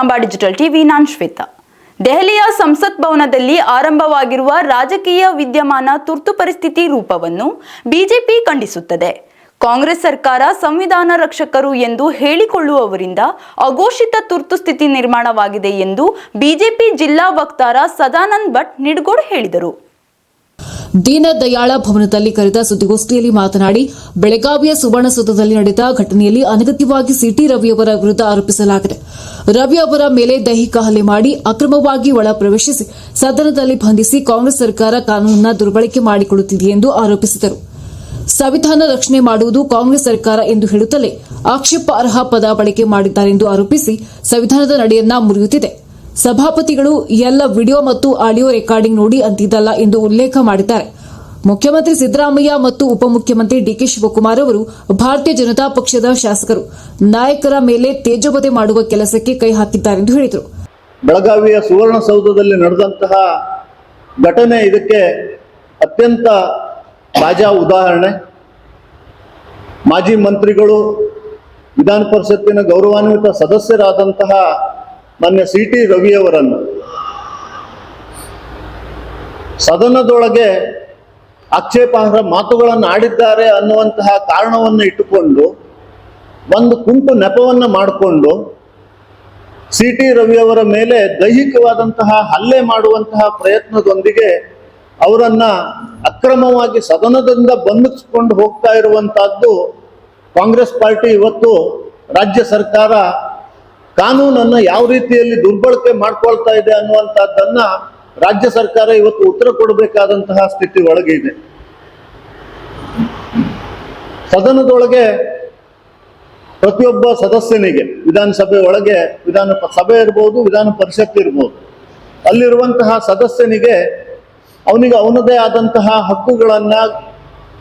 Shri digital TV, ನಾನ್ ಶ್ವೇತಾ. ದೆಹಲಿಯ ಸಂಸತ್ ಭವನದಲ್ಲಿ ಆರಂಭವಾಗಿರುವ ರಾಜಕೀಯ ವಿದ್ಯಮಾನ ತುರ್ತು ಪರಿಸ್ಥಿತಿ ರೂಪವನ್ನು ಬಿಜೆಪಿ ಖಂಡಿಸುತ್ತದೆ. ಕಾಂಗ್ರೆಸ್ ಸರ್ಕಾರ ಸಂವಿಧಾನ ರಕ್ಷಕರು ಎಂದು ಹೇಳಿಕೊಳ್ಳುವವರಿಂದ ಅಘೋಷಿತ ತುರ್ತು ಸ್ಥಿತಿ ನಿರ್ಮಾಣವಾಗಿದೆ ಎಂದು ಬಿಜೆಪಿ ಜಿಲ್ಲಾ ವಕ್ತಾರ ಸದಾನಂದ್ ಭಟ್ ನಿಡ್ಗೋಡ್ ಹೇಳಿದರು. ದೀನ ದಯಾಳ ಭವನದಲ್ಲಿ ಕರೆದ ಸುದ್ದಿಗೋಷ್ಠಿಯಲ್ಲಿ ಮಾತನಾಡಿ, ಬೆಳಗಾವಿಯ ಸುವರ್ಣಸೌಧದಲ್ಲಿ ನಡೆದ ಘಟನೆಯಲ್ಲಿ ಅನಗತ್ಯವಾಗಿ ಸಿಟಿ ರವಿಯವರ ವಿರುದ್ಧ ಆರೋಪಿಸಲಾಗಿದೆ. ರವಿ ಅವರ ಮೇಲೆ ದೈಹಿಕ ಹಲ್ಲೆ ಮಾಡಿ ಅಕ್ರಮವಾಗಿ ಒಳ ಪ್ರವೇಶಿಸಿ ಸದನದಲ್ಲಿ ಬಂಧಿಸಿ ಕಾಂಗ್ರೆಸ್ ಸರ್ಕಾರ ಕಾನೂನನ್ನ ದುರ್ಬಳಕೆ ಮಾಡಿಕೊಳ್ಳುತ್ತಿದೆ ಎಂದು ಆರೋಪಿಸಿದರು. ಸಂವಿಧಾನ ರಕ್ಷಣೆ ಮಾಡುವುದು ಕಾಂಗ್ರೆಸ್ ಸರ್ಕಾರ ಎಂದು ಹೇಳುತ್ತಲೇ ಆಕ್ಷೇಪಾರ್ಹ ಪದ ಬಳಕೆ ಮಾಡಿದ್ದಾರೆಂದು ಆರೋಪಿಸಿ ಸಂವಿಧಾನದ ನಡೆಯನ್ನ ಮುರಿಯುತ್ತಿದೆ. ಸಭಾಪತಿಗಳು ಎಲ್ಲ ವಿಡಿಯೋ ಮತ್ತು ಆಡಿಯೋ ರೆಕಾರ್ಡಿಂಗ್ ನೋಡಿ ಅಂತಿದ್ದಲ್ಲ ಎಂದು ಉಲ್ಲೇಖ ಮಾಡಿದ್ದಾರೆ. ಮುಖ್ಯಮಂತ್ರಿ ಸಿದ್ದರಾಮಯ್ಯ ಮತ್ತು ಉಪಮುಖ್ಯಮಂತ್ರಿ ಡಿಕೆ ಶಿವಕುಮಾರ್ ಅವರು ಭಾರತೀಯ ಜನತಾ ಪಕ್ಷದ ಶಾಸಕರು. ನಾಯಕರ ಮೇಲೆ ತೇಜೋವಧೆ ಮಾಡುವ ಕೆಲಸಕ್ಕೆ ಕೈ ಹಾಕಿದ್ದಾರೆ ಎಂದು ಹೇಳಿದರು. ಬೆಳಗಾವಿಯ ಸುವರ್ಣಸೌಧದಲ್ಲಿ ನಡೆದಂತಹ ಘಟನೆ ಇದಕ್ಕೆ ಅತ್ಯಂತ ತಾಜಾ ಉದಾಹರಣೆ. ಮಾಜಿ ಮಂತ್ರಿಗಳು ವಿಧಾನ ಪರಿಷತ್ತಿನ ಗೌರವಾನ್ವಿತ ಸದಸ್ಯರಾದಂತಹ ಮಾನ್ಯ ಸಿ ಟಿ ರವಿಯವರನ್ನು. ಸದನದೊಳಗೆ ಆಕ್ಷೇಪಾರ್ಹ ಮಾತುಗಳನ್ನು ಆಡಿದ್ದಾರೆ ಅನ್ನುವಂತಹ ಕಾರಣವನ್ನು ಇಟ್ಟುಕೊಂಡು, ಒಂದು ಕುಂಟು ನೆಪವನ್ನು ಮಾಡಿಕೊಂಡು, ಸಿ ಟಿ ರವಿಯವರ ಮೇಲೆ ದೈಹಿಕವಾದಂತಹ ಹಲ್ಲೆ ಮಾಡುವಂತಹ ಪ್ರಯತ್ನದೊಂದಿಗೆ ಅವರನ್ನ ಅಕ್ರಮವಾಗಿ ಸದನದಿಂದ ಬಂಧಿಸಿಕೊಂಡು ಹೋಗ್ತಾ ಇರುವಂತಹದ್ದು ಕಾಂಗ್ರೆಸ್ ಪಾರ್ಟಿ ಇವತ್ತು ರಾಜ್ಯ ಸರ್ಕಾರ ಕಾನೂನನ್ನ ಯಾವ ರೀತಿಯಲ್ಲಿ ದುರ್ಬಳಕೆ ಮಾಡ್ಕೊಳ್ತಾ ಇದೆ ಅನ್ನುವಂಥದ್ದನ್ನ ರಾಜ್ಯ ಸರ್ಕಾರ ಇವತ್ತು ಉತ್ತರ ಕೊಡಬೇಕಾದಂತಹ ಸ್ಥಿತಿ ಒಳಗೆ ಇದೆ. ಸದನದೊಳಗೆ ಪ್ರತಿಯೊಬ್ಬ ಸದಸ್ಯನಿಗೆ ವಿಧಾನಸಭೆ ಒಳಗೆ ವಿಧಾನ ಸಭೆ ಇರ್ಬೋದು, ವಿಧಾನ ಪರಿಷತ್ ಇರ್ಬೋದು, ಅಲ್ಲಿರುವಂತಹ ಸದಸ್ಯನಿಗೆ ಅವನಿಗೆ ಅವನದೇ ಆದಂತಹ ಹಕ್ಕುಗಳನ್ನ,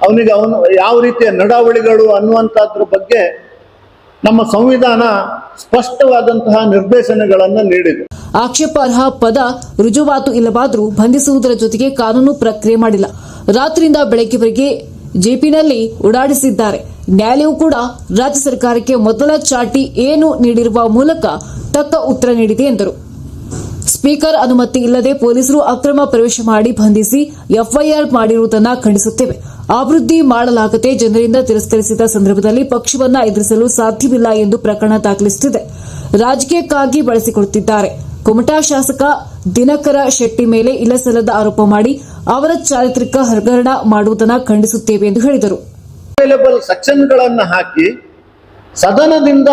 ಅವನಿಗೆ ಅವನು ಯಾವ ರೀತಿಯ ನಡಾವಳಿಗಳು ಅನ್ನುವಂಥದ್ರ ಬಗ್ಗೆ ನಮ್ಮ ಸಂವಿಧಾನ ಸ್ಪಷ್ಟವಾದಂತಹ ನಿರ್ದೇಶನಗಳನ್ನು ನೀಡಿದೆ. ಆಕ್ಷೇಪಾರ್ಹ ಪದ ರುಜುವಾತು ಇಲ್ಲವಾದರೂ ಬಂಧಿಸುವುದರ ಜೊತೆಗೆ ಕಾನೂನು ಪ್ರಕ್ರಿಯೆ ಮಾಡಿಲ್ಲ. ರಾತ್ರಿಯಿಂದ ಬೆಳಗ್ಗೆವರೆಗೆ ಜೆಪಿನಲ್ಲಿ ಓಡಾಡಿಸಿದ್ದಾರೆ. ನ್ಯಾಯಾಲಯವು ಕೂಡ ರಾಜ್ಯ ಸರ್ಕಾರಕ್ಕೆ ಮೊದಲ ಚಾಟಿ ಏನು ನೀಡಿರುವ ಮೂಲಕ ತಕ್ಕ ಉತ್ತರ ನೀಡಿದೆ ಎಂದರು. ಸ್ಪೀಕರ್ ಅನುಮತಿ ಇಲ್ಲದೆ ಪೊಲೀಸರು ಅಕ್ರಮ ಪ್ರವೇಶ ಮಾಡಿ ಬಂಧಿಸಿ ಎಫ್ಐಆರ್ ಮಾಡಿರುವುದನ್ನು ಖಂಡಿಸುತ್ತೇವೆ. ಅಭಿವೃದ್ಧಿ ಮಾಡಲಾಗದೆ ಜನರಿಂದ ತಿರಸ್ಕರಿಸಿದ ಸಂದರ್ಭದಲ್ಲಿ ಪಕ್ಷವನ್ನ ಎದುರಿಸಲು ಸಾಧ್ಯವಿಲ್ಲ ಎಂದು ಪ್ರಕರಣ ದಾಖಲಿಸುತ್ತಿದೆ. ರಾಜಕೀಯಕ್ಕಾಗಿ ಬಳಸಿಕೊಳ್ಳುತ್ತಿದ್ದಾರೆ. ಕುಮಟಾ ಶಾಸಕ ದಿನಕರ ಶೆಟ್ಟಿ ಮೇಲೆ ಇಲ್ಲಸಲ್ಲದ ಆರೋಪ ಮಾಡಿ ಅವರ ಚಾರಿತ್ರಿಕ ಹಗರಣ ಮಾಡುವುದನ್ನು ಖಂಡಿಸುತ್ತೇವೆ ಎಂದು ಹೇಳಿದರು. ಹಾಕಿ ಸದನದಿಂದ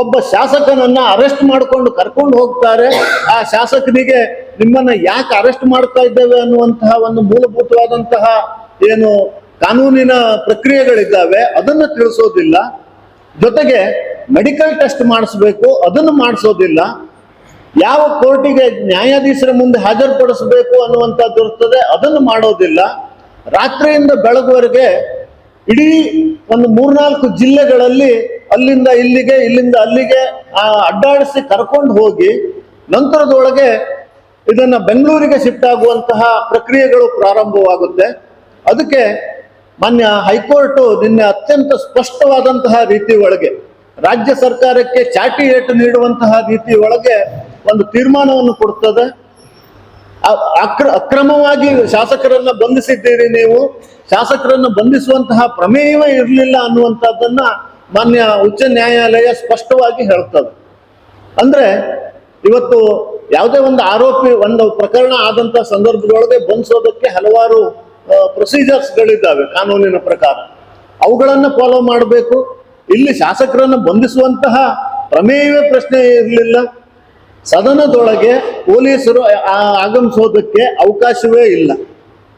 ಒಬ್ಬ ಶಾಸಕನನ್ನ ಅರೆಸ್ಟ್ ಮಾಡಿಕೊಂಡು ಕರ್ಕೊಂಡು ಹೋಗ್ತಾರೆ. ಆ ಶಾಸಕನಿಗೆ ನಿಮ್ಮನ್ನ ಯಾಕೆ ಅರೆಸ್ಟ್ ಮಾಡ್ತಾ ಇದ್ದೇವೆ ಅನ್ನುವಂತಹ ಒಂದು ಮೂಲಭೂತವಾದಂತಹ ಏನು ಕಾನೂನಿನ ಪ್ರಕ್ರಿಯೆಗಳಿದ್ದಾವೆ, ಅದನ್ನು ತಿಳಿಸೋದಿಲ್ಲ. ಜೊತೆಗೆ ಮೆಡಿಕಲ್ ಟೆಸ್ಟ್ ಮಾಡಿಸ್ಬೇಕು, ಅದನ್ನು ಮಾಡಿಸೋದಿಲ್ಲ. ಯಾವ ಕೋರ್ಟಿಗೆ ನ್ಯಾಯಾಧೀಶರ ಮುಂದೆ ಹಾಜರುಪಡಿಸಬೇಕು ಅನ್ನುವಂಥದ್ದು ಇರ್ತದೆ, ಅದನ್ನು ಮಾಡೋದಿಲ್ಲ. ರಾತ್ರಿಯಿಂದ ಬೆಳಗುವರೆಗೆ ಇಡೀ ಒಂದು ಮೂರ್ನಾಲ್ಕು ಜಿಲ್ಲೆಗಳಲ್ಲಿ ಅಲ್ಲಿಂದ ಇಲ್ಲಿಗೆ ಇಲ್ಲಿಂದ ಅಲ್ಲಿಗೆ ಆ, ಅಡ್ಡಾಡಿಸಿ ಕರ್ಕೊಂಡು ಹೋಗಿ ನಂತರದೊಳಗೆ ಇದನ್ನ ಬೆಂಗಳೂರಿಗೆ ಶಿಫ್ಟ್ ಆಗುವಂತಹ ಪ್ರಕ್ರಿಯೆಗಳು ಪ್ರಾರಂಭವಾಗುತ್ತೆ. ಅದಕ್ಕೆ ಮಾನ್ಯ ಹೈಕೋರ್ಟ್ ನಿನ್ನೆ ಅತ್ಯಂತ ಸ್ಪಷ್ಟವಾದಂತಹ ರೀತಿ ಒಳಗೆ ರಾಜ್ಯ ಸರ್ಕಾರಕ್ಕೆ ಚಾಟಿ ಏಟು ನೀಡುವಂತಹ ರೀತಿ ಒಳಗೆ ಒಂದು ತೀರ್ಮಾನವನ್ನು ಕೊಡ್ತದೆ. ಅ- ಅಕ್ರ, ಅಕ್ರಮವಾಗಿ ಶಾಸಕರನ್ನ ಬಂಧಿಸಿದ್ದೀರಿ ನೀವು. ಶಾಸಕರನ್ನು ಬಂಧಿಸುವಂತಹ ಪ್ರಮೇಯವೇ ಇರಲಿಲ್ಲ ಅನ್ನುವಂಥದ್ದನ್ನ ಮಾನ್ಯ ಉಚ್ಚ ನ್ಯಾಯಾಲಯ ಸ್ಪಷ್ಟವಾಗಿ ಹೇಳ್ತದೆ. ಅಂದ್ರೆ ಇವತ್ತು ಯಾವುದೇ ಒಂದು ಆರೋಪಿ, ಒಂದು ಪ್ರಕರಣ ಆದಂತ ಸಂದರ್ಭದೊಳಗೆ ಬಂಧಿಸೋದಕ್ಕೆ ಹಲವಾರು ಪ್ರೊಸೀಜರ್ಸ್ಗಳಿದ್ದಾವೆ ಕಾನೂನಿನ ಪ್ರಕಾರ. ಅವುಗಳನ್ನು ಫಾಲೋ ಮಾಡಬೇಕು. ಇಲ್ಲಿ ಶಾಸಕರನ್ನು ಬಂಧಿಸುವಂತಹ ಪ್ರಮೇಯವೇ ಪ್ರಶ್ನೆ ಇರಲಿಲ್ಲ. ಸದನದೊಳಗೆ ಪೊಲೀಸರು ಆಗಮಿಸೋದಕ್ಕೆ ಅವಕಾಶವೇ ಇಲ್ಲ.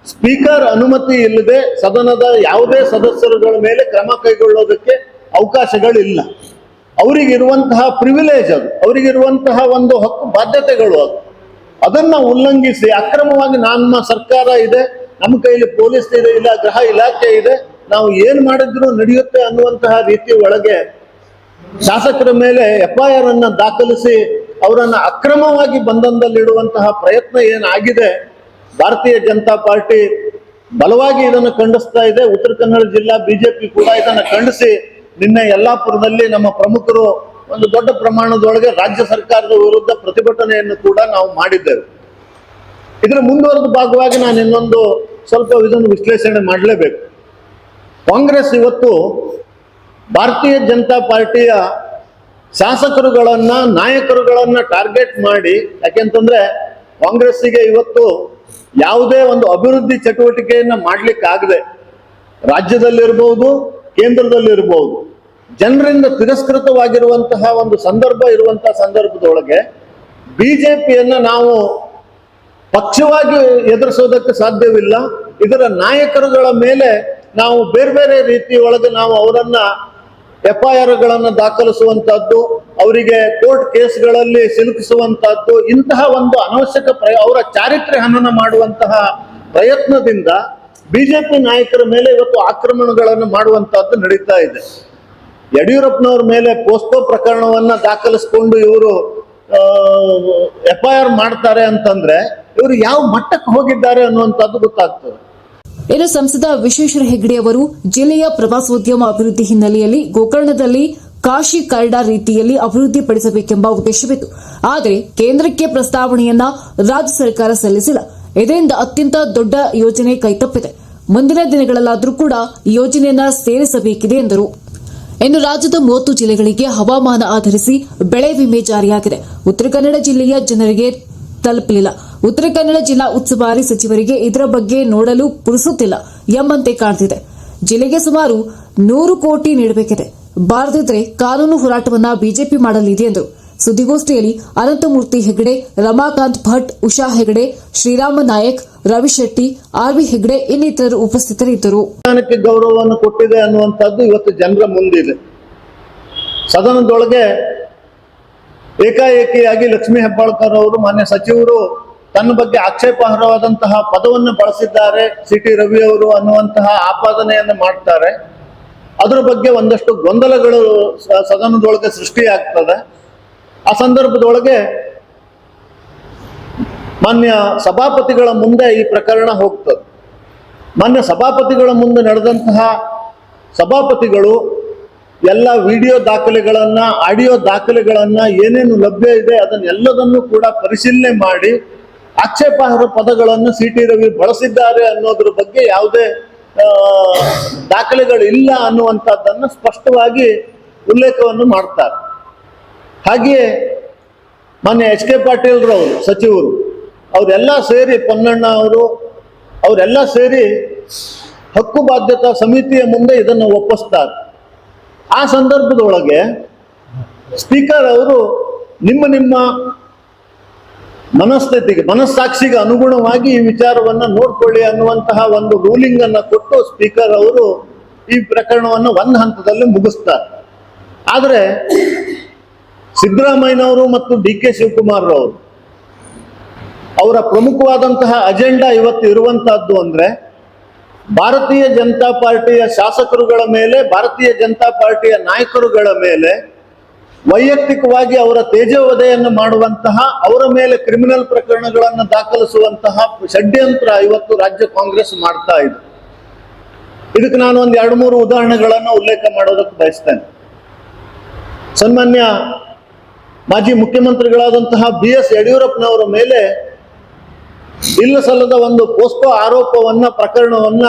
ಸ್ಪೀಕರ್ ಅನುಮತಿ ಇಲ್ಲದೆ ಸದನದ ಯಾವುದೇ ಸದಸ್ಯರುಗಳ ಮೇಲೆ ಕ್ರಮ ಕೈಗೊಳ್ಳೋದಕ್ಕೆ ಅವಕಾಶಗಳಿಲ್ಲ. ಅವರಿಗಿರುವಂತಹ ಪ್ರಿವಿಲೇಜ್ ಅದು. ಅವರಿಗಿರುವಂತಹ ಒಂದು ಹಕ್ಕು, ಬಾಧ್ಯತೆಗಳು ಅದು. ಅದನ್ನ ಉಲ್ಲಂಘಿಸಿ ಅಕ್ರಮವಾಗಿ ನಮ್ಮ ಸರ್ಕಾರ ಇದೆ ನಮ್ಮ ಕೈಯಲ್ಲಿ ಪೊಲೀಸ್ ಇದೆ, ಇಲ್ಲ ಗೃಹ ಇಲಾಖೆ ಇದೆ, ನಾವು ಏನ್ ಮಾಡಿದ್ರು ನಡೆಯುತ್ತೆ ಅನ್ನುವಂತಹ ರೀತಿ ಒಳಗೆ ಶಾಸಕರ ಮೇಲೆ ಎಫ್ಐಆರ್ ಅನ್ನ ದಾಖಲಿಸಿ ಅವರನ್ನ ಅಕ್ರಮವಾಗಿ ಬಂಧನದಲ್ಲಿಡುವಂತಹ ಪ್ರಯತ್ನ ಏನಾಗಿದೆ? ಭಾರತೀಯ ಜನತಾ ಪಾರ್ಟಿ ಬಲವಾಗಿ ಇದನ್ನು ಖಂಡಿಸ್ತಾ ಇದೆ. ಉತ್ತರ ಕನ್ನಡ ಜಿಲ್ಲಾ ಬಿಜೆಪಿ ಕೂಡ ಇದನ್ನು ಖಂಡಿಸಿ ನಿನ್ನೆ ಯಲ್ಲಾಪುರದಲ್ಲಿ ನಮ್ಮ ಪ್ರಮುಖರು ಒಂದು ದೊಡ್ಡ ಪ್ರಮಾಣದೊಳಗೆ ರಾಜ್ಯ ಸರ್ಕಾರದ ವಿರುದ್ಧ ಪ್ರತಿಭಟನೆಯನ್ನು ಕೂಡ ನಾವು ಮಾಡಿದ್ದೇವೆ. ಇದರ ಮುಂದುವರೆದ ಭಾಗವಾಗಿ ನಾನು ಇನ್ನೊಂದು ಸ್ವಲ್ಪ ಇದನ್ನು ವಿಶ್ಲೇಷಣೆ ಮಾಡಲೇಬೇಕು. ಕಾಂಗ್ರೆಸ್ ಇವತ್ತು ಭಾರತೀಯ ಜನತಾ ಪಾರ್ಟಿಯ ಶಾಸಕರುಗಳನ್ನ, ನಾಯಕರುಗಳನ್ನ ಟಾರ್ಗೆಟ್ ಮಾಡಿ ಯಾಕೆಂತಂದ್ರೆ ಕಾಂಗ್ರೆಸ್ಸಿಗೆ ಇವತ್ತು ಯಾವುದೇ ಒಂದು ಅಭಿವೃದ್ಧಿ ಚಟುವಟಿಕೆಯನ್ನ ಮಾಡ್ಲಿಕ್ಕಾಗದೆ. ರಾಜ್ಯದಲ್ಲಿರ್ಬೋದು, ಕೇಂದ್ರದಲ್ಲಿರ್ಬೋದು. ಜನರಿಂದ ತಿರಸ್ಕೃತವಾಗಿರುವಂತಹ ಒಂದು ಸಂದರ್ಭ ಇರುವಂತಹ ಸಂದರ್ಭದೊಳಗೆ ಬಿಜೆಪಿಯನ್ನ ನಾವು ಪಕ್ಷವಾಗಿ ಎದುರಿಸೋದಕ್ಕೆ ಸಾಧ್ಯವಿಲ್ಲ. ಇದರ ನಾಯಕರುಗಳ ಮೇಲೆ ನಾವು ಬೇರೆ ಬೇರೆ ರೀತಿಯೊಳಗೆ ನಾವು ಅವರನ್ನ ಎಫ್ ಐ ಆರ್ಗಳನ್ನು ದಾಖಲಿಸುವಂತಹದ್ದು, ಅವರಿಗೆ ಕೋರ್ಟ್ ಕೇಸ್ಗಳಲ್ಲಿ ಸಿಲುಕಿಸುವಂತಹದ್ದು, ಇಂತಹ ಒಂದು ಅನವಶ್ಯಕ ಅವರ ಚಾರಿತ್ರ್ಯ ಹನನ ಮಾಡುವಂತಹ ಪ್ರಯತ್ನದಿಂದ ಬಿಜೆಪಿ ನಾಯಕರ ಮೇಲೆ ಇವತ್ತು ಆಕ್ರಮಣಗಳನ್ನು ಮಾಡುವಂತಹದ್ದು ನಡೀತಾ ಇದೆ. ಯಡಿಯೂರಪ್ಪನವ್ರ ಮೇಲೆ ಪೋಸ್ಕೋ ಪ್ರಕರಣವನ್ನ ದಾಖಲಿಸಿಕೊಂಡು ಇವರು ಎಫ್ ಐ ಆರ್ ಮಾಡ್ತಾರೆ ಅಂತಂದ್ರೆ, ಇವರು ಯಾವ ಮಟ್ಟಕ್ಕೆ ಹೋಗಿದ್ದಾರೆ ಅನ್ನುವಂಥದ್ದು ಗೊತ್ತಾಗ್ತದೆ. ಇನ್ನು ಸಂಸದ ವಿಶ್ವೇಶ್ವರ ಹೆಗ್ಡೆ ಅವರು ಜಿಲ್ಲೆಯ ಪ್ರವಾಸೋದ್ಯಮ ಅಭಿವೃದ್ಧಿ ಹಿನ್ನೆಲೆಯಲ್ಲಿ ಗೋಕರ್ಣದಲ್ಲಿ ಕಾಶಿ ಕಾರಿಡಾರ್ ರೀತಿಯಲ್ಲಿ ಅಭಿವೃದ್ಧಿಪಡಿಸಬೇಕೆಂಬ ಉದ್ದೇಶವಿತ್ತು. ಆದರೆ ಕೇಂದ್ರಕ್ಕೆ ಪ್ರಸ್ತಾವನೆಯನ್ನ ರಾಜ್ಯ ಸರ್ಕಾರ ಸಲ್ಲಿಸಿಲ್ಲ. ಇದರಿಂದ ಅತ್ಯಂತ ದೊಡ್ಡ ಯೋಜನೆ ಕೈತಪ್ಪಿದೆ. ಮುಂದಿನ ದಿನಗಳಲ್ಲಾದರೂ ಕೂಡ ಯೋಜನೆಯನ್ನ ಸೇರಿಸಬೇಕಿದೆ ಎಂದರು. ಇನ್ನು ರಾಜ್ಯದ ಮೂವತ್ತು ಜಿಲ್ಲೆಗಳಿಗೆ ಹವಾಮಾನ ಆಧರಿಸಿ ಬೆಳೆ ವಿಮೆ ಜಾರಿಯಾಗಿದೆ. ಉತ್ತರ ಕನ್ನಡ ಜಿಲ್ಲೆಯ ಜನರಿಗೆ ತಲುಪಲಿಲ್ಲ. ಉತ್ತರ ಕನ್ನಡ ಜಿಲ್ಲಾ ಉಸ್ತುವಾರಿ ಸಚಿವರಿಗೆ ಇದರ ಬಗ್ಗೆ ನೋಡಲು ಪುರುಸುತ್ತಿಲ್ಲ ಎಂಬಂತೆ ಕಾಣ್ತಿದೆ. ಜಿಲ್ಲೆಗೆ ಸುಮಾರು ನೂರು ಕೋಟಿ ನೀಡಬೇಕಿದೆ. ಬಾರದಿದ್ರೆ ಕಾನೂನು ಹೋರಾಟವನ್ನ ಬಿಜೆಪಿ ಮಾಡಲಿದೆ ಎಂದು ಸುದ್ದಿಗೋಷ್ಠಿಯಲ್ಲಿ ಅನಂತಮೂರ್ತಿ ಹೆಗಡೆ ರಮಾಕಾಂತ್ ಭಟ್, ಉಷಾ ಹೆಗಡೆ ಶ್ರೀರಾಮ ನಾಯಕ್ ರವಿಶೆಟ್ಟಿ ಆರ್ವಿ ಹೆಗಡೆ ಇನ್ನಿತರರು ಉಪಸ್ಥಿತರಿದ್ದರು. ಗೌರವವನ್ನು ಕೊಟ್ಟಿದೆ ಅನ್ನುವಂಥದ್ದು ಇವತ್ತು ಜನರ ಮುಂದಿದೆ. ಸದನದೊಳಗೆ ಏಕಾಏಕಿಯಾಗಿ ಲಕ್ಷ್ಮೀ ಹೆಬ್ಬಾಳ್ಕರ್ ಅವರು, ಮಾನ್ಯ ಸಚಿವರು ತನ್ನ ಬಗ್ಗೆ ಆಕ್ಷೇಪಾರ್ಹವಾದಂತಹ ಪದವನ್ನು ಬಳಸಿದ್ದಾರೆ. ಸಿ ಟಿ ರವಿ ಅವರು ಅನ್ನುವಂತಹ ಆಪಾದನೆಯನ್ನು ಮಾಡ್ತಾರೆ. ಅದರ ಬಗ್ಗೆ ಒಂದಷ್ಟು ಗೊಂದಲಗಳು ಸದನದೊಳಗೆ ಸೃಷ್ಟಿಯಾಗ್ತದೆ. ಆ ಸಂದರ್ಭದೊಳಗೆ ಮಾನ್ಯ ಸಭಾಪತಿಗಳ ಮುಂದೆ ಈ ಪ್ರಕರಣ ಹೋಗ್ತದೆ. ಮಾನ್ಯ ಸಭಾಪತಿಗಳ ಮುಂದೆ ನಡೆದಂತಹ ಸಭಾಪತಿಗಳು ಎಲ್ಲ ವಿಡಿಯೋ ದಾಖಲೆಗಳನ್ನ, ಆಡಿಯೋ ದಾಖಲೆಗಳನ್ನ ಏನೇನು ಲಭ್ಯ ಇದೆ ಅದನ್ನೆಲ್ಲದನ್ನು ಕೂಡ ಪರಿಶೀಲನೆ ಮಾಡಿ ಆಕ್ಷೇಪಾರ್ಹ ಪದಗಳನ್ನು ಸಿ ಟಿ ರವಿ ಬಳಸಿದ್ದಾರೆ ಅನ್ನೋದ್ರ ಬಗ್ಗೆ ಯಾವುದೇ ದಾಖಲೆಗಳು ಇಲ್ಲ ಅನ್ನುವಂಥದ್ದನ್ನು ಸ್ಪಷ್ಟವಾಗಿ ಉಲ್ಲೇಖವನ್ನು ಮಾಡ್ತಾರೆ. ಹಾಗೆಯೇ ಮಾನ್ಯ ಎಚ್ ಕೆ ಪಾಟೀಲ್ರವರು ಸಚಿವರು, ಅವರೆಲ್ಲ ಸೇರಿ ಪೊನ್ನಣ್ಣ ಅವರು, ಅವರೆಲ್ಲ ಸೇರಿ ಹಕ್ಕು ಬಾಧ್ಯತಾ ಸಮಿತಿಯ ಮುಂದೆ ಇದನ್ನು ಒಪ್ಪಿಸ್ತಾರೆ. ಆ ಸಂದರ್ಭದೊಳಗೆ ಸ್ಪೀಕರ್ ಅವರು ನಿಮ್ಮ ನಿಮ್ಮ ಮನಸ್ಥಿತಿಗೆ, ಮನಸ್ಸಾಕ್ಷಿಗೆ ಅನುಗುಣವಾಗಿ ಈ ವಿಚಾರವನ್ನ ನೋಡ್ಕೊಳ್ಳಿ ಅನ್ನುವಂತಹ ಒಂದು ರೂಲಿಂಗ್ ಅನ್ನ ಕೊಟ್ಟು ಸ್ಪೀಕರ್ ಅವರು ಈ ಪ್ರಕರಣವನ್ನು ಒಂದು ಹಂತದಲ್ಲಿ ಮುಗಿಸ್ತಾರೆ. ಆದರೆ ಸಿದ್ದರಾಮಯ್ಯನವರು ಮತ್ತು ಡಿ ಕೆ ಶಿವಕುಮಾರ್ ಅವರು ಅವರ ಪ್ರಮುಖವಾದಂತಹ ಅಜೆಂಡಾ ಇವತ್ತು ಇರುವಂತಹದ್ದು ಅಂದ್ರೆ ಭಾರತೀಯ ಜನತಾ ಪಾರ್ಟಿಯ ಶಾಸಕರುಗಳ ಮೇಲೆ, ಭಾರತೀಯ ಜನತಾ ಪಾರ್ಟಿಯ ನಾಯಕರುಗಳ ಮೇಲೆ ವೈಯಕ್ತಿಕವಾಗಿ ಅವರ ತೇಜೋವಧೆಯನ್ನು ಮಾಡುವಂತಹ, ಅವರ ಮೇಲೆ ಕ್ರಿಮಿನಲ್ ಪ್ರಕರಣಗಳನ್ನು ದಾಖಲಿಸುವಂತಹ ಷಡ್ಯಂತ್ರ ಇವತ್ತು ರಾಜ್ಯ ಕಾಂಗ್ರೆಸ್ ಮಾಡ್ತಾ ಇದೆ. ಇದಕ್ಕೆ ನಾನು ಒಂದು ಎರಡು ಮೂರು ಉದಾಹರಣೆಗಳನ್ನು ಉಲ್ಲೇಖ ಮಾಡೋದಕ್ಕೆ ಬಯಸ್ತೇನೆ. ಸನ್ಮಾನ್ಯ ಮಾಜಿ ಮುಖ್ಯಮಂತ್ರಿಗಳಾದಂತಹ ಬಿ ಎಸ್ ಯಡಿಯೂರಪ್ಪನವರ ಮೇಲೆ ಇಲ್ಲ ಸಲ್ಲದ ಒಂದು ಪೋಸ್ಕೋ ಆರೋಪವನ್ನ, ಪ್ರಕರಣವನ್ನ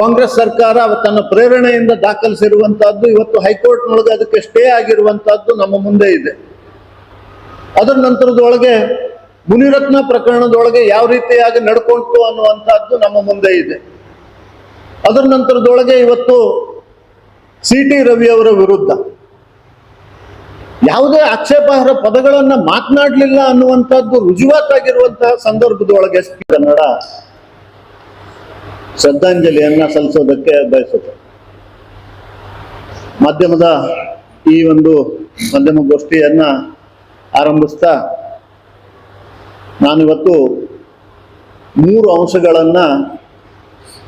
ಕಾಂಗ್ರೆಸ್ ಸರ್ಕಾರ ತನ್ನ ಪ್ರೇರಣೆಯಿಂದ ದಾಖಲಿಸಿರುವಂತಹದ್ದು, ಇವತ್ತು ಹೈಕೋರ್ಟ್ನೊಳಗೆ ಅದಕ್ಕೆ ಸ್ಟೇ ಆಗಿರುವಂತಹದ್ದು ನಮ್ಮ ಮುಂದೆ ಇದೆ. ಅದರ ನಂತರದೊಳಗೆ ಮುನಿರತ್ನ ಪ್ರಕರಣದೊಳಗೆ ಯಾವ ರೀತಿಯಾಗಿ ನಡ್ಕೊಂತು ಅನ್ನುವಂಥದ್ದು ನಮ್ಮ ಮುಂದೆ ಇದೆ. ಅದರ ನಂತರದೊಳಗೆ ಇವತ್ತು ಸಿ ಟಿ ರವಿ ಅವರ ವಿರುದ್ಧ ಯಾವುದೇ ಆಕ್ಷೇಪಾರ್ಹ ಪದಗಳನ್ನ ಮಾತನಾಡಲಿಲ್ಲ ಅನ್ನುವಂಥದ್ದು ರುಜುವಾತಾಗಿರುವಂತಹ ಸಂದರ್ಭದೊಳಗೆ ಕನ್ನಡ ಶ್ರದ್ಧಾಂಜಲಿಯನ್ನ ಸಲ್ಲಿಸೋದಕ್ಕೆ ಬಯಸುತ್ತೆ. ಮಾಧ್ಯಮದ ಈ ಒಂದು ಮಾಧ್ಯಮ ಗೋಷ್ಠಿಯನ್ನ ಆರಂಭಿಸ್ತಾ ನಾನಿವತ್ತು ಮೂರು ಅಂಶಗಳನ್ನ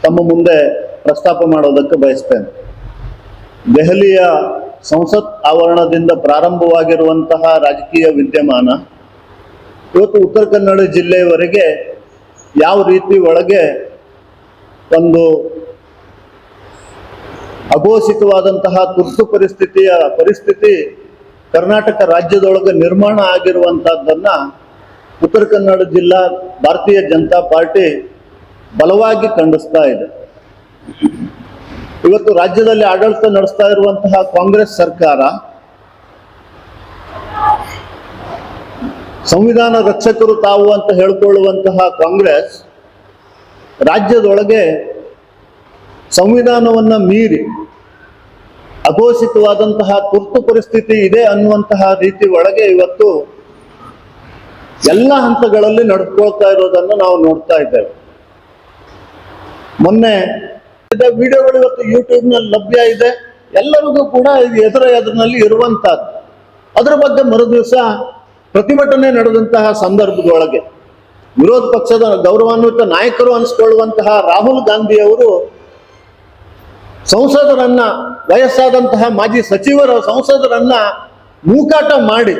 ತಮ್ಮ ಮುಂದೆ ಪ್ರಸ್ತಾಪ ಮಾಡೋದಕ್ಕೆ ಬಯಸ್ತೇನೆ. ದೆಹಲಿಯ ಸಂಸತ್ ಆವರಣದಿಂದ ಪ್ರಾರಂಭವಾಗಿರುವಂತಹ ರಾಜಕೀಯ ವಿದ್ಯಮಾನ ಇವತ್ತು ಉತ್ತರ ಕನ್ನಡ ಜಿಲ್ಲೆಯವರೆಗೆ ಯಾವ ರೀತಿ ಒಳಗೆ ಒಂದು ಅಘೋಷಿತವಾದಂತಹ ತುರ್ತು ಪರಿಸ್ಥಿತಿಯ ಪರಿಸ್ಥಿತಿ ಕರ್ನಾಟಕ ರಾಜ್ಯದೊಳಗೆ ನಿರ್ಮಾಣ ಆಗಿರುವಂತಹದ್ದನ್ನ ಉತ್ತರ ಕನ್ನಡ ಜಿಲ್ಲಾ ಭಾರತೀಯ ಜನತಾ ಪಾರ್ಟಿ ಬಲವಾಗಿ ಖಂಡಿಸ್ತಾ ಇದೆ. ಇವತ್ತು ರಾಜ್ಯದಲ್ಲಿ ಆಡಳಿತ ನಡೆಸ್ತಾ ಇರುವಂತಹ ಕಾಂಗ್ರೆಸ್ ಸರ್ಕಾರ ಸಂವಿಧಾನ ರಕ್ಷಕರು ತಾವು ಅಂತ ಹೇಳ್ಕೊಳ್ಳುವಂತಹ ಕಾಂಗ್ರೆಸ್ ರಾಜ್ಯದೊಳಗೆ ಸಂವಿಧಾನವನ್ನ ಮೀರಿ ಅಘೋಷಿತವಾದಂತಹ ತುರ್ತು ಪರಿಸ್ಥಿತಿ ಇದೆ ಅನ್ನುವಂತಹ ರೀತಿ ಒಳಗೆ ಇವತ್ತು ಎಲ್ಲ ಹಂತಗಳಲ್ಲಿ ನಡೆದುಕೊಳ್ತಾ ಇರೋದನ್ನು ನಾವು ನೋಡ್ತಾ ಇದ್ದೇವೆ. ಮೊನ್ನೆ ವಿಡಿಯೋಗಳು ಇವತ್ತು ಯೂಟ್ಯೂಬ್ನಲ್ಲಿ ಲಭ್ಯ ಇದೆ. ಎಲ್ಲರಿಗೂ ಕೂಡ ಇದು ಎದುರ ಎದುರಿನಲ್ಲಿ ಇರುವಂತಹದ್ದು ಅದರ ಬಗ್ಗೆ ಮರುದಿವಸ ಪ್ರತಿಭಟನೆ ನಡೆದಂತಹ ಸಂದರ್ಭದೊಳಗೆ ವಿರೋಧ ಪಕ್ಷದ ಗೌರವಾನ್ವಿತ ನಾಯಕರು ಅನಿಸ್ಕೊಳ್ಳುವಂತಹ ರಾಹುಲ್ ಗಾಂಧಿ ಅವರು ಸಂಸದರನ್ನ, ವಯಸ್ಸಾದಂತಹ ಮಾಜಿ ಸಚಿವರ ಸಂಸದರನ್ನ ಮೂಕಾಟ ಮಾಡಿ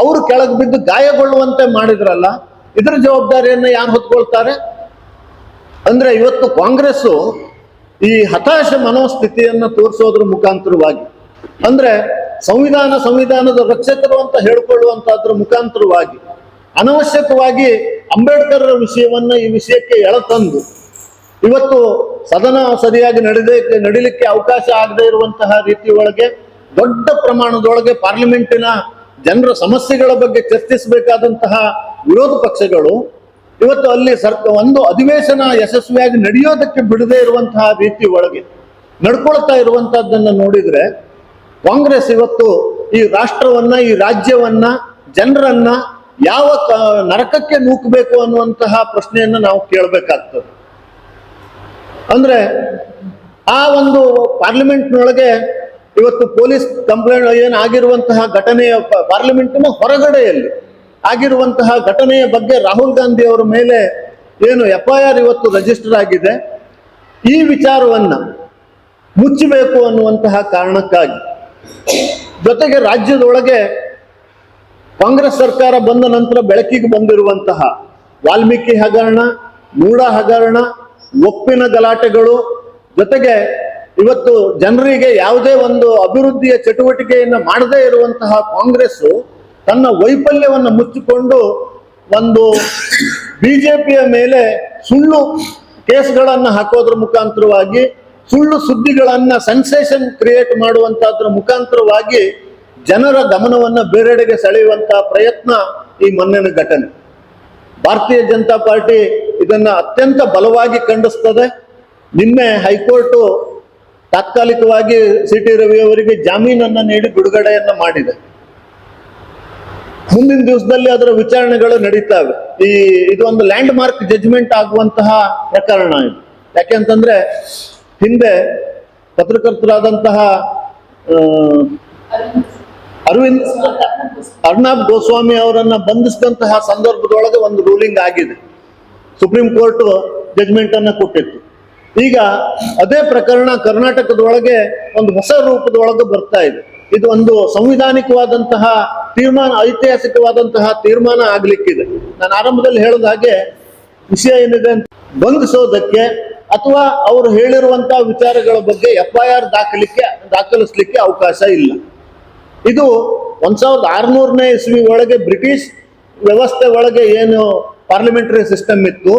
ಅವರು ಕೆಳಗೆ ಬಿದ್ದು ಗಾಯಗೊಳ್ಳುವಂತೆ ಮಾಡಿದ್ರಲ್ಲ, ಇದರ ಜವಾಬ್ದಾರಿಯನ್ನ ಯಾರು ಹೊತ್ಕೊಳ್ತಾರೆ? ಅಂದ್ರೆ ಇವತ್ತು ಕಾಂಗ್ರೆಸ್ಸು ಈ ಹತಾಶ ಮನೋಸ್ಥಿತಿಯನ್ನು ತೋರಿಸೋದ್ರ ಮುಖಾಂತರವಾಗಿ, ಅಂದ್ರೆ ಸಂವಿಧಾನ ಸಂವಿಧಾನದ ರಕ್ಷಕರು ಅಂತ ಹೇಳ್ಕೊಳ್ಳುವಂತಹದ್ರ ಮುಖಾಂತರವಾಗಿ, ಅನವಶ್ಯಕವಾಗಿ ಅಂಬೇಡ್ಕರ್ ವಿಷಯವನ್ನ ಈ ವಿಷಯಕ್ಕೆ ಎಳತಂದು, ಇವತ್ತು ಸದನ ಸರಿಯಾಗಿ ನಡೆದೇ ನಡಿಲಿಕ್ಕೆ ಅವಕಾಶ ಆಗದೆ ಇರುವಂತಹ ರೀತಿ ಒಳಗೆ ದೊಡ್ಡ ಪ್ರಮಾಣದೊಳಗೆ ಪಾರ್ಲಿಮೆಂಟಿನ ಜನರ ಸಮಸ್ಯೆಗಳ ಬಗ್ಗೆ ಚರ್ಚಿಸಬೇಕಾದಂತಹ ವಿರೋಧ ಪಕ್ಷಗಳು ಇವತ್ತು ಅಲ್ಲಿ ಸರ್, ಒಂದು ಅಧಿವೇಶನ ಯಶಸ್ವಿಯಾಗಿ ನಡೆಯೋದಕ್ಕೆ ಬಿಡದೇ ಇರುವಂತಹ ರೀತಿ ಒಳಗೆ ನಡ್ಕೊಳ್ತಾ ಇರುವಂತಹದ್ದನ್ನು ನೋಡಿದ್ರೆ ಕಾಂಗ್ರೆಸ್ ಇವತ್ತು ಈ ರಾಷ್ಟ್ರವನ್ನ, ಈ ರಾಜ್ಯವನ್ನ, ಜನರನ್ನ ಯಾವ ನರಕಕ್ಕೆ ನೂಕಬೇಕು ಅನ್ನುವಂತಹ ಪ್ರಶ್ನೆಯನ್ನ ನಾವು ಕೇಳಬೇಕಾಗ್ತದೆ. ಅಂದ್ರೆ ಆ ಒಂದು ಪಾರ್ಲಿಮೆಂಟ್ನೊಳಗೆ ಇವತ್ತು ಪೊಲೀಸ್ ಕಂಪ್ಲೇಂಟ್ ಏನಾಗಿರುವಂತಹ ಘಟನೆಯ ಪಾರ್ಲಿಮೆಂಟಿನ ಹೊರಗಡೆಯಲ್ಲಿ ಆಗಿರುವಂತಹ ಘಟನೆಯ ಬಗ್ಗೆ ರಾಹುಲ್ ಗಾಂಧಿ ಅವರ ಮೇಲೆ ಏನು ಎಫ್ ಐ ಆರ್ ಇವತ್ತು ರಿಜಿಸ್ಟರ್ ಆಗಿದೆ, ಈ ವಿಚಾರವನ್ನ ಮುಚ್ಚಬೇಕು ಅನ್ನುವಂತಹ ಕಾರಣಕ್ಕಾಗಿ. ಜೊತೆಗೆ ರಾಜ್ಯದೊಳಗೆ ಕಾಂಗ್ರೆಸ್ ಸರ್ಕಾರ ಬಂದ ನಂತರ ಬೆಳಕಿಗೆ ಬಂದಿರುವಂತಹ ವಾಲ್ಮೀಕಿ ಹಗರಣ ಮೂಡ ಹಗರಣ, ಒಪ್ಪಿನ ಗಲಾಟೆಗಳು, ಜೊತೆಗೆ ಇವತ್ತು ಜನರಿಗೆ ಯಾವುದೇ ಒಂದು ಅಭಿವೃದ್ಧಿಯ ಚಟುವಟಿಕೆಯನ್ನು ಮಾಡದೇ ಇರುವಂತಹ ಕಾಂಗ್ರೆಸ್ ತನ್ನ ವೈಫಲ್ಯವನ್ನು ಮುಚ್ಚಿಕೊಂಡು ಒಂದು ಬಿಜೆಪಿಯ ಮೇಲೆ ಸುಳ್ಳು ಕೇಸ್ಗಳನ್ನು ಹಾಕೋದ್ರ ಮುಖಾಂತರವಾಗಿ, ಸುಳ್ಳು ಸುದ್ದಿಗಳನ್ನ ಸೆನ್ಸೇಷನ್ ಕ್ರಿಯೇಟ್ ಮಾಡುವಂಥದ್ರ ಮುಖಾಂತರವಾಗಿ ಜನರ ಗಮನವನ್ನು ಬೇರೆಡೆಗೆ ಸೆಳೆಯುವಂತಹ ಪ್ರಯತ್ನ ಈ ಮೊನ್ನೆನ ಘಟನೆ. ಭಾರತೀಯ ಜನತಾ ಪಾರ್ಟಿ ಇದನ್ನ ಅತ್ಯಂತ ಬಲವಾಗಿ ಖಂಡಿಸ್ತದೆ. ನಿನ್ನೆ ಹೈಕೋರ್ಟು ತಾತ್ಕಾಲಿಕವಾಗಿ ಸಿ ಟಿ ರವಿ ಅವರಿಗೆ ಜಾಮೀನನ್ನ ನೀಡಿ ಬಿಡುಗಡೆಯನ್ನ ಮಾಡಿದೆ. ಮುಂದಿನ ದಿವಸದಲ್ಲಿ ಅದರ ವಿಚಾರಣೆಗಳು ನಡೀತಾವೆ. ಈ ಇದು ಒಂದು ಲ್ಯಾಂಡ್ ಮಾರ್ಕ್ ಜಜ್ಮೆಂಟ್ ಆಗುವಂತಹ ಪ್ರಕರಣ ಇದು. ಯಾಕೆಂತಂದ್ರೆ ಹಿಂದೆ ಪತ್ರಕರ್ತರಾದಂತಹ ಅರವಿಂದ್ ಅರ್ನಾಬ್ ಗೋಸ್ವಾಮಿ ಅವರನ್ನ ಬಂಧಿಸಿದಂತಹ ಸಂದರ್ಭದೊಳಗೆ ಒಂದು ರೂಲಿಂಗ್ ಆಗಿದೆ. ಸುಪ್ರೀಂ ಕೋರ್ಟ್ ಜಜ್ಮೆಂಟ್ ಅನ್ನ ಕೊಟ್ಟಿತ್ತು. ಈಗ ಅದೇ ಪ್ರಕರಣ ಕರ್ನಾಟಕದೊಳಗೆ ಒಂದು ಹೊಸ ರೂಪದೊಳಗೆ ಬರ್ತಾ ಇದೆ. ಇದು ಒಂದು ಸಂವಿಧಾನಿಕವಾದಂತಹ ತೀರ್ಮಾನ, ಐತಿಹಾಸಿಕವಾದಂತಹ ತೀರ್ಮಾನ ಆಗ್ಲಿಕ್ಕಿದೆ. ನಾನು ಆರಂಭದಲ್ಲಿ ಹೇಳಿದ ಹಾಗೆ ವಿಷಯ ಏನಿದೆ ಬಂಧಿಸೋದಕ್ಕೆ ಅಥವಾ ಅವರು ಹೇಳಿರುವಂತಹ ವಿಚಾರಗಳ ಬಗ್ಗೆ ಎಫ್ ಐ ಆರ್ ದಾಖಲಿಕ್ಕೆ, ದಾಖಲಿಸ್ಲಿಕ್ಕೆ ಅವಕಾಶ ಇಲ್ಲ. ಇದು ಒಂದ್ ಸಾವಿರದ ಆರುನೂರನೇ ಇಸ್ವಿ ಒಳಗೆ ಬ್ರಿಟಿಷ್ ವ್ಯವಸ್ಥೆ ಒಳಗೆ ಏನು ಪಾರ್ಲಿಮೆಂಟರಿ ಸಿಸ್ಟಮ್ ಇತ್ತು,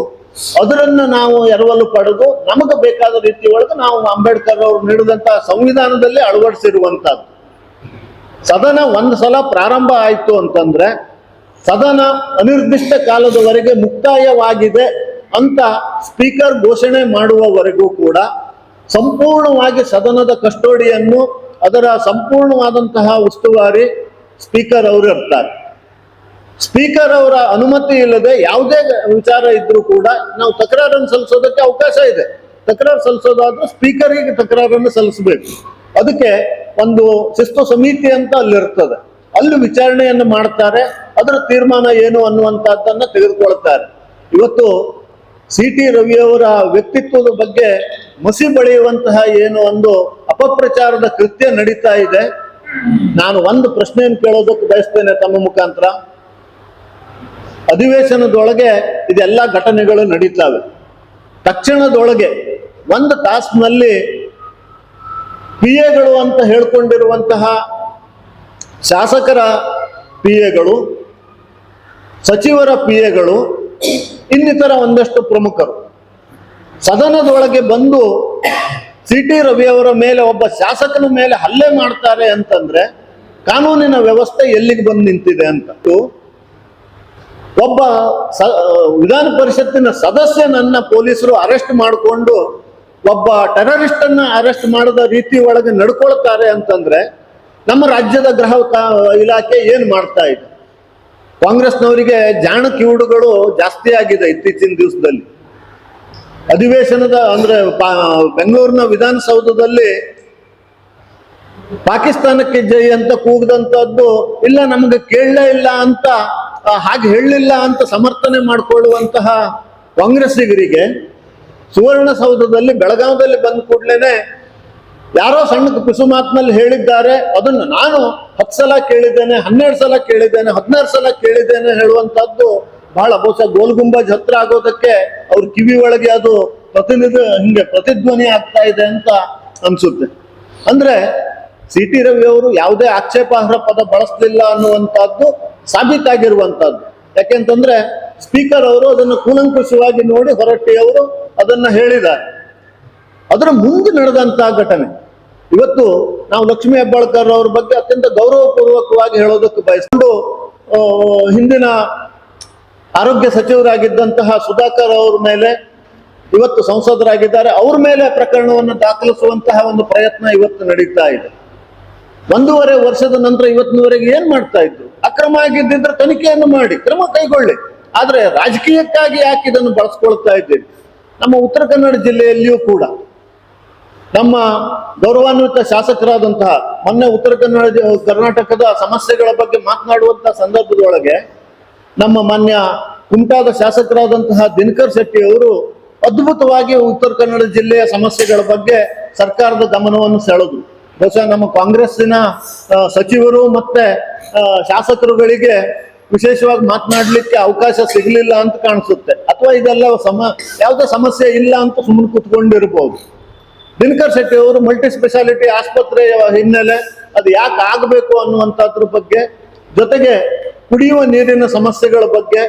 ಅದರನ್ನ ನಾವು ಎರವಲು ಪಡೆದು ನಮಗೆ ಬೇಕಾದ ರೀತಿ ಒಳಗೆ ನಾವು ಅಂಬೇಡ್ಕರ್ ಅವರು ನೀಡಿದಂತಹ ಸಂವಿಧಾನದಲ್ಲಿ ಅಳವಡಿಸಿರುವಂತಹದ್ದು ಸದನ ಒಂದು ಸಲ ಪ್ರಾರಂಭ ಆಯಿತು ಅಂತಂದ್ರೆ ಸದನ ಅನಿರ್ದಿಷ್ಟ ಕಾಲದವರೆಗೆ ಮುಕ್ತಾಯವಾಗಿದೆ ಅಂತ ಸ್ಪೀಕರ್ ಘೋಷಣೆ ಮಾಡುವವರೆಗೂ ಕೂಡ ಸಂಪೂರ್ಣವಾಗಿ ಸದನದ ಕಸ್ಟೋಡಿಯನ್ನು ಅದರ ಸಂಪೂರ್ಣವಾದಂತಹ ಉಸ್ತುವಾರಿ ಸ್ಪೀಕರ್ ಅವರು ಇರ್ತಾರೆ. ಸ್ಪೀಕರ್ ಅವರ ಅನುಮತಿ ಇಲ್ಲದೆ ಯಾವುದೇ ವಿಚಾರ ಇದ್ರೂ ಕೂಡ ನಾವು ತಕರಾರನ್ನು ಸಲ್ಲಿಸೋದಕ್ಕೆ ಅವಕಾಶ ಇದೆ. ತಕರಾರು ಸಲ್ಲಿಸೋದಾದ್ರೂ ಸ್ಪೀಕರಿಗೆ ತಕರಾರನ್ನು ಸಲ್ಲಿಸಬೇಕು. ಅದಕ್ಕೆ ಒಂದು ಶಿಸ್ತು ಸಮಿತಿ ಅಂತ ಅಲ್ಲಿರ್ತದೆ. ಅಲ್ಲಿ ವಿಚಾರಣೆಯನ್ನು ಮಾಡ್ತಾರೆ, ಅದರ ತೀರ್ಮಾನ ಏನು ಅನ್ನುವಂತಹದ್ದನ್ನ ತೆಗೆದುಕೊಳ್ತಾರೆ. ಇವತ್ತು ಸಿ ಟಿ ರವಿಯವರ ವ್ಯಕ್ತಿತ್ವದ ಬಗ್ಗೆ ಮಸಿ ಬಳಿಯುವಂತಹ ಏನು ಒಂದು ಅಪಪ್ರಚಾರದ ಕೃತ್ಯ ನಡೀತಾ ಇದೆ. ನಾನು ಒಂದು ಪ್ರಶ್ನೆಯನ್ನು ಕೇಳೋದಕ್ಕೆ ಬಯಸ್ತೇನೆ ತಮ್ಮ ಮುಖಾಂತರ. ಅಧಿವೇಶನದೊಳಗೆ ಇದೆಲ್ಲ ಘಟನೆಗಳು ನಡೀತಾವೆ. ತಕ್ಷಣದೊಳಗೆ ಒಂದು ತಾಸಿನಲ್ಲಿ ಪಿ ಎಗಳು ಅಂತ ಹೇಳ್ಕೊಂಡಿರುವಂತಹ ಶಾಸಕರ ಪಿ ಎಗಳು ಸಚಿವರ ಪಿ ಎಗಳು ಇನ್ನಿತರ ಒಂದಷ್ಟು ಪ್ರಮುಖರು. ಸದನದೊಳಗೆ ಬಂದು ಸಿ ಟಿ ರವಿಯವರ ಮೇಲೆ, ಒಬ್ಬ ಶಾಸಕನ ಮೇಲೆ ಹಲ್ಲೆ ಮಾಡ್ತಾರೆ ಅಂತಂದ್ರೆ ಕಾನೂನಿನ ವ್ಯವಸ್ಥೆ ಎಲ್ಲಿಗೆ ಬಂದು ನಿಂತಿದೆ ಅಂತ. ಒಬ್ಬ ಸ, ವಿಧಾನ ಪರಿಷತ್ತಿನ ಸದಸ್ಯನನ್ನ ಪೊಲೀಸರು ಅರೆಸ್ಟ್ ಮಾಡಿಕೊಂಡು ಒಬ್ಬ ಟೆರರಿಸ್ಟ್ ಅನ್ನ ಅರೆಸ್ಟ್ ಮಾಡದ ರೀತಿ ಒಳಗೆ ನಡ್ಕೊಳ್ತಾರೆ ಅಂತಂದ್ರೆ ನಮ್ಮ ರಾಜ್ಯದ ಗೃಹ ಇಲಾಖೆ ಏನ್ ಮಾಡ್ತಾ ಇದೆ? ಕಾಂಗ್ರೆಸ್ನವರಿಗೆ ಜಾಣ ಕಿವುಡುಗಳು ಜಾಸ್ತಿ ಆಗಿದೆ ಇತ್ತೀಚಿನ ದಿವಸದಲ್ಲಿ. ಅಧಿವೇಶನದ ಅಂದ್ರೆ ಬೆಂಗಳೂರಿನ ವಿಧಾನಸೌಧದಲ್ಲಿ ಪಾಕಿಸ್ತಾನಕ್ಕೆ ಜೈ ಅಂತ ಕೂಗದಂತದ್ದು ಇಲ್ಲ, ನಮಗೆ ಕೇಳಲೇ ಇಲ್ಲ ಅಂತ ಹಾಗೆ ಹೇಳಲಿಲ್ಲ ಅಂತ ಸಮರ್ಥನೆ ಮಾಡಿಕೊಳ್ಳುವಂತಹ ಕಾಂಗ್ರೆಸ್ಸಿಗರಿಗೆ ಸುವರ್ಣಸೌಧದಲ್ಲಿ ಬೆಳಗಾವದಲ್ಲಿ ಬಂದ ಕೂಡ್ಲೇನೆ ಯಾರೋ ಸಣ್ಣ ಪಿಸು ಮಾತಿನಲ್ಲಿ ಹೇಳಿದ್ದಾರೆ. ಅದನ್ನು ನಾನು ಹತ್ತು ಸಲ ಕೇಳಿದ್ದೇನೆ, ಹನ್ನೆರಡು ಸಲ ಕೇಳಿದ್ದೇನೆ, ಹದಿನಾರು ಸಲ ಕೇಳಿದ್ದೇನೆ ಹೇಳುವಂತದ್ದು ಬಹಳ ಬಹುಶಃ ಗೋಲ್ ಗುಂಬಜ್ ಹತ್ರ ಆಗೋದಕ್ಕೆ ಅವ್ರ ಕಿವಿ ಒಳಗೆ ಅದು ಪ್ರತಿನಿಧಿ ಹಿಂಗೆ ಪ್ರತಿಧ್ವನಿ ಆಗ್ತಾ ಇದೆ ಅಂತ ಅನ್ಸುತ್ತೆ. ಅಂದ್ರೆ ಸಿ ಟಿ ರವಿ ಅವರು ಯಾವುದೇ ಆಕ್ಷೇಪಾರ್ಹ ಪದ ಬಳಸಲಿಲ್ಲ ಅನ್ನುವಂಥದ್ದು ಸಾಬೀತಾಗಿರುವಂತದ್ದು ಯಾಕೆಂತಂದ್ರೆ ಸ್ಪೀಕರ್ ಅವರು ಅದನ್ನು ಕೂಲಂಕುಷವಾಗಿ ನೋಡಿ ಹೊರಟ್ಟಿ ಅವರು ಅದನ್ನ ಹೇಳಿದ್ದಾರೆ. ಅದರ ಮುಂದೆ ನಡೆದಂತಹ ಘಟನೆ. ಇವತ್ತು ನಾವು ಲಕ್ಷ್ಮೀ ಹೆಬ್ಬಾಳ್ಕರ್ ಅವ್ರ ಬಗ್ಗೆ ಅತ್ಯಂತ ಗೌರವಪೂರ್ವಕವಾಗಿ ಹೇಳೋದಕ್ಕೆ ಬಯಸ್ಕೊಂಡು ಹಿಂದಿನ ಆರೋಗ್ಯ ಸಚಿವರಾಗಿದ್ದಂತಹ ಸುಧಾಕರ್ ಅವ್ರ ಮೇಲೆ ಇವತ್ತು ಸಂಸದರಾಗಿದ್ದಾರೆ. ಅವ್ರ ಮೇಲೆ ಪ್ರಕರಣವನ್ನು ದಾಖಲಿಸುವಂತಹ ಒಂದು ಪ್ರಯತ್ನ ಇವತ್ತು ನಡೀತಾ ಇದೆ. ಒಂದೂವರೆ ವರ್ಷದ ನಂತರ ಇವತ್ತಿನವರೆಗೆ ಏನ್ ಮಾಡ್ತಾ ಇದ್ರು? ಅಕ್ರಮ ಆಗಿದ್ದಿದ್ರೆ ತನಿಖೆಯನ್ನು ಮಾಡಿ, ಕ್ರಮ ಕೈಗೊಳ್ಳಿ. ಆದ್ರೆ ರಾಜಕೀಯಕ್ಕಾಗಿ ಯಾಕೆ ಇದನ್ನು ಬಳಸ್ಕೊಳ್ತಾ ಇದ್ದೀರಿ? ನಮ್ಮ ಉತ್ತರ ಕನ್ನಡ ಜಿಲ್ಲೆಯಲ್ಲಿಯೂ ಕೂಡ ನಮ್ಮ ಗೌರವಾನ್ವಿತ ಶಾಸಕರಾದಂತಹ ಮೊನ್ನೆ ಉತ್ತರ ಕನ್ನಡ ಕರ್ನಾಟಕದ ಸಮಸ್ಯೆಗಳ ಬಗ್ಗೆ ಮಾತನಾಡುವಂತಹ ಸಂದರ್ಭದೊಳಗೆ ನಮ್ಮ ಮಾನ್ಯ ಕುಮಟಾದ ಶಾಸಕರಾದಂತಹ ದಿನಕರ್ ಶೆಟ್ಟಿ ಅವರು ಅದ್ಭುತವಾಗಿ ಉತ್ತರ ಕನ್ನಡ ಜಿಲ್ಲೆಯ ಸಮಸ್ಯೆಗಳ ಬಗ್ಗೆ ಸರ್ಕಾರದ ಗಮನವನ್ನು ಸೆಳೆದ್ರು. ಬಹುಶಃ ನಮ್ಮ ಕಾಂಗ್ರೆಸ್ಸಿನ ಸಚಿವರು ಮತ್ತೆ ಶಾಸಕರುಗಳಿಗೆ ವಿಶೇಷವಾಗಿ ಮಾತನಾಡ್ಲಿಕ್ಕೆ ಅವಕಾಶ ಸಿಗಲಿಲ್ಲ ಅಂತ ಕಾಣಿಸುತ್ತೆ. ಅಥವಾ ಇದೆಲ್ಲ ಸಮ, ಯಾವುದೇ ಸಮಸ್ಯೆ ಇಲ್ಲ ಅಂತ ಸುಮ್ಮನೆ ಕುತ್ಕೊಂಡಿರ್ಬೋದು. ದಿನಕರ್ ಶೆಟ್ಟಿ ಅವರು ಮಲ್ಟಿ ಸ್ಪೆಷಾಲಿಟಿ ಆಸ್ಪತ್ರೆಯ ಹಿನ್ನೆಲೆ ಅದು ಯಾಕೆ ಆಗಬೇಕು ಅನ್ನುವಂಥದ್ರ ಬಗ್ಗೆ, ಜೊತೆಗೆ ಕುಡಿಯುವ ನೀರಿನ ಸಮಸ್ಯೆಗಳ ಬಗ್ಗೆ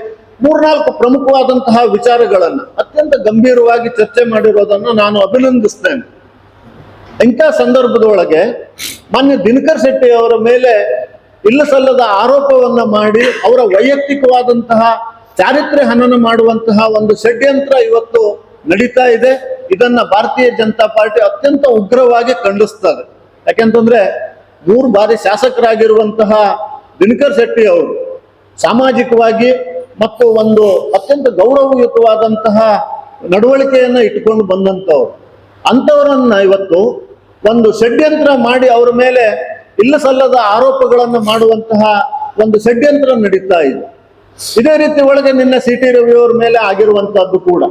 ಮೂರ್ನಾಲ್ಕು ಪ್ರಮುಖವಾದಂತಹ ವಿಚಾರಗಳನ್ನ, ಅತ್ಯಂತ ಗಂಭೀರವಾಗಿ ಚರ್ಚೆ ಮಾಡಿರೋದನ್ನು ನಾನು ಅಭಿನಂದಿಸ್ತೇನೆ. ಇಂಥ ಸಂದರ್ಭದೊಳಗೆ ಮಾನ್ಯ ದಿನಕರ್ ಶೆಟ್ಟಿ ಅವರ ಮೇಲೆ ಇಲ್ಲ ಸಲ್ಲದ ಆರೋಪವನ್ನ ಮಾಡಿ ಅವರ ವೈಯಕ್ತಿಕವಾದಂತಹ ಚಾರಿತ್ರ್ಯ ಹನನ ಮಾಡುವಂತಹ ಒಂದು ಷಡ್ಯಂತ್ರ ಇವತ್ತು ನಡೀತಾ ಇದೆ. ಇದನ್ನ ಭಾರತೀಯ ಜನತಾ ಪಾರ್ಟಿ ಅತ್ಯಂತ ಉಗ್ರವಾಗಿ ಖಂಡಿಸ್ತದೆ. ಯಾಕೆಂತಂದ್ರೆ ಮೂರು ಬಾರಿ ಶಾಸಕರಾಗಿರುವಂತಹ ದಿನಕರ್ ಶೆಟ್ಟಿ ಅವರು ಸಾಮಾಜಿಕವಾಗಿ ಮತ್ತು ಒಂದು ಅತ್ಯಂತ ಗೌರವಯುತವಾದಂತಹ ನಡವಳಿಕೆಯನ್ನ ಇಟ್ಟುಕೊಂಡು ಬಂದಂತವ್ರು. ಅಂಥವರನ್ನ ಇವತ್ತು ಒಂದು ಷಡ್ಯಂತ್ರ ಮಾಡಿ ಅವರ ಮೇಲೆ ಇಲ್ಲ ಸಲ್ಲದ ಆರೋಪಗಳನ್ನು ಮಾಡುವಂತಹ ಒಂದು ಷಡ್ಯಂತ್ರ ನಡೀತಾ ಇದೆ. ಇದೇ ರೀತಿ ಒಳಗೆ ನಿನ್ನೆ ಸಿ ಟಿ ರವಿ ಅವರ ಮೇಲೆ ಆಗಿರುವಂತಹದ್ದು ಕೂಡ.